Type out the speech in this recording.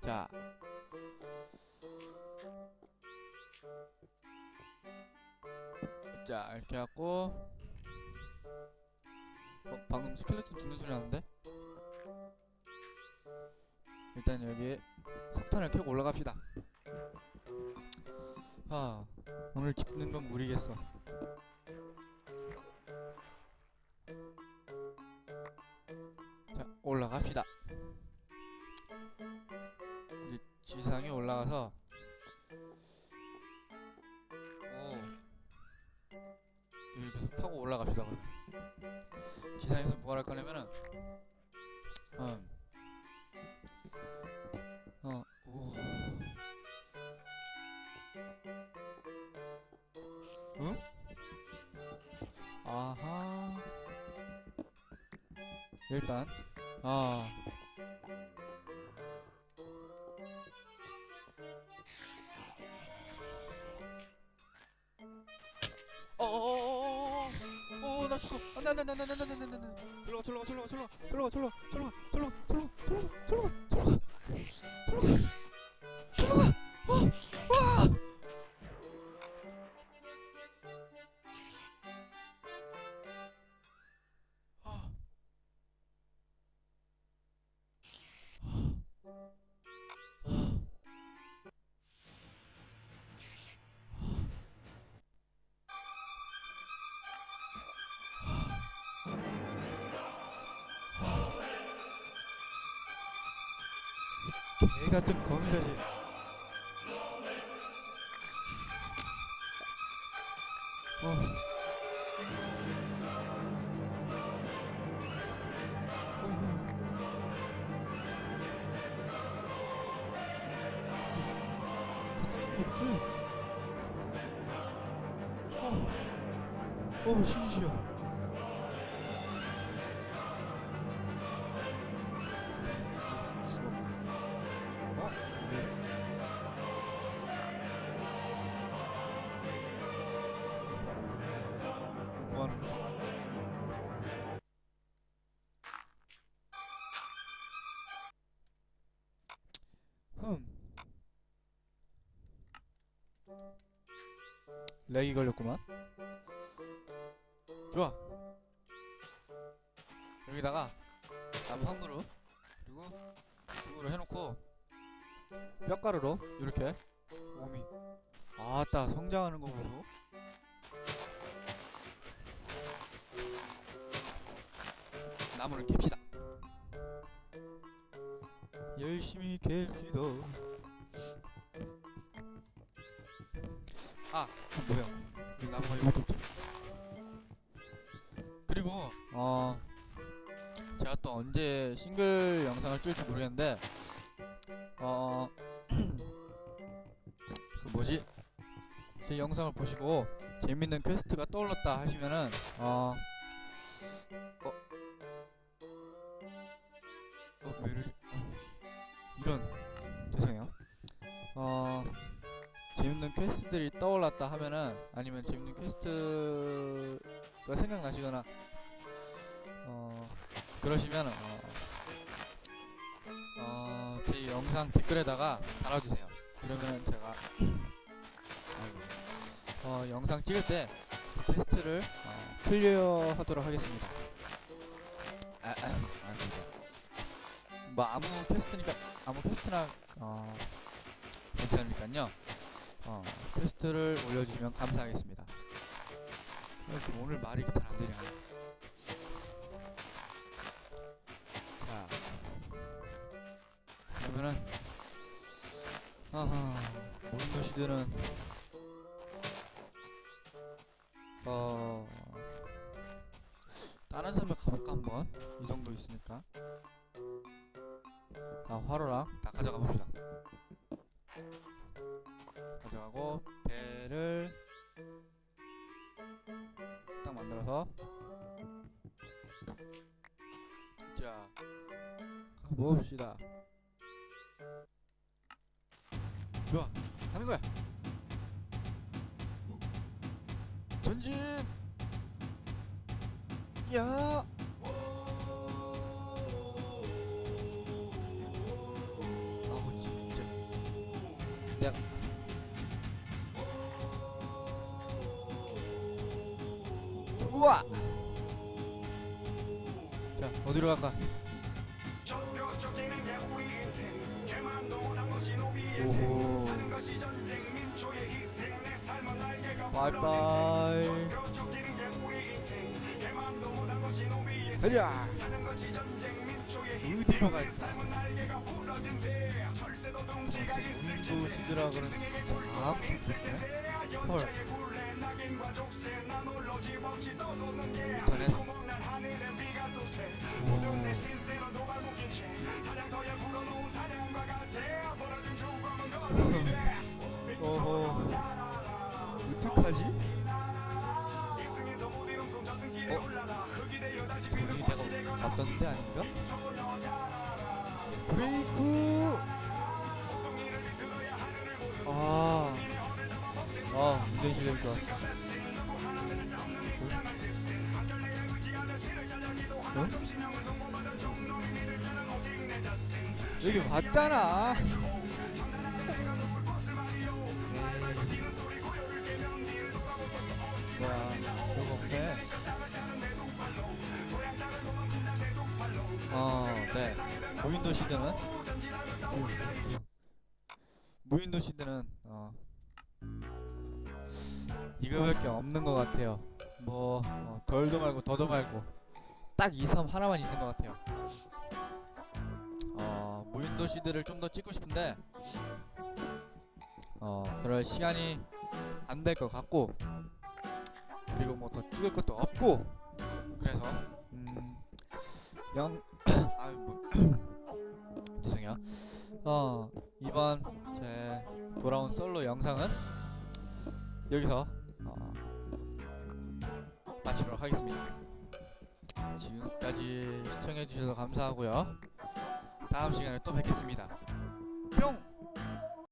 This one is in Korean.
자. 자, 이렇게 갖고 어, 방금 스켈레톤 죽는 소리 나는데? 일단 여기 석탄을 켜고 올라갑시다. 아, 오늘 짚는 건 무리겠어. 자, 올라갑시다. 지상에 올라가서 오 여기 계속 파고 올라갑시다. 그럼. 지상에서 뭐할 거냐면은 음. 어, 오. 응? 아하. 일단, 아. 나 죽어. 안 돼, 안 돼, 안 돼, 안 돼, 안 돼, 안 돼, 안 돼, 안 돼, 안 돼. 절로 가, 절로 가, 절로 가, 절로 가, 절로 가, 절로 가, 절로 가, 절로 가, 절로 가, 절로 가, 절로 가, 절로 가, 절로 가, 개 같은 거미자지. 어. 어, 어, 신기해. 어? 렉이 걸렸구만. 좋아. 여기다가 남황으로 그리고 등으로 해놓고 뼈가루로 이렇게 몸이 아따 성장하는 거 보소. 나무를 캡시다. 열심히 캡시다. 아, 어, 뭐야? 이 나무가 좀. 그리고 어 제가 또 언제 싱글 영상을 찍을지 모르겠는데 어 그 뭐지 제 영상을 보시고 재밌는 퀘스트가 떠올랐다 하시면은 어 어, 어, 왜이 퀘스트들이 떠올랐다 하면은, 아니면 재밌는 퀘스트가 생각나시거나, 어, 그러시면, 어, 어, 제 영상 댓글에다가 달아주세요. 그러면은 제가, 어, 영상 찍을 때, 그 퀘스트를, 어, 클리어 하도록 하겠습니다. 아, 아, 아. 뭐 아무 퀘스트니까 아무 퀘스트나 어 괜찮으니까요. 어 퀘스트를 올려주시면 감사하겠습니다. 오늘 말이 잘 안 되냐? 자 그러면은 아하 모든 도시들은 어 다른 섬에 가볼까 한번 이 정도 있으니까. 자, 화로랑 다 가져가 봅시다. 가져가고 배를 딱 만들어서 자, 가 봅시다. 좋아, 가는 거야. 전진! 야! 내가 우와 자 어디로 갈까? 오호. 바이바이. 가자 어디로 갈까 운도 시드라 그런 아 무섭네 헐 오. 어허 어떡하지? 어? 분위기 내가 봤던 데 아닌가? 브레이크! 아, 아, 운전 실력이 좋았어. 어? 여기 왔잖아. 무인도 시드는 무인도 시드는 어 이거밖에 없는 것 같아요. 뭐 어, 덜도 말고 더도 말고 딱 이 섬 하나만 있는 것 같아요. 어 무인도 시드를 좀 더 찍고 싶은데 어 그럴 시간이 안 될 것 같고 그리고 뭐 더 찍을 것도 없고 그래서 음 영 아유 뭐 죄송해요. 어 이번 제 돌아온 솔로 영상은 여기서 어, 마치도록 하겠습니다. 지금까지 시청해주셔서 감사하고요. 다음 시간에 또 뵙겠습니다. 뿅!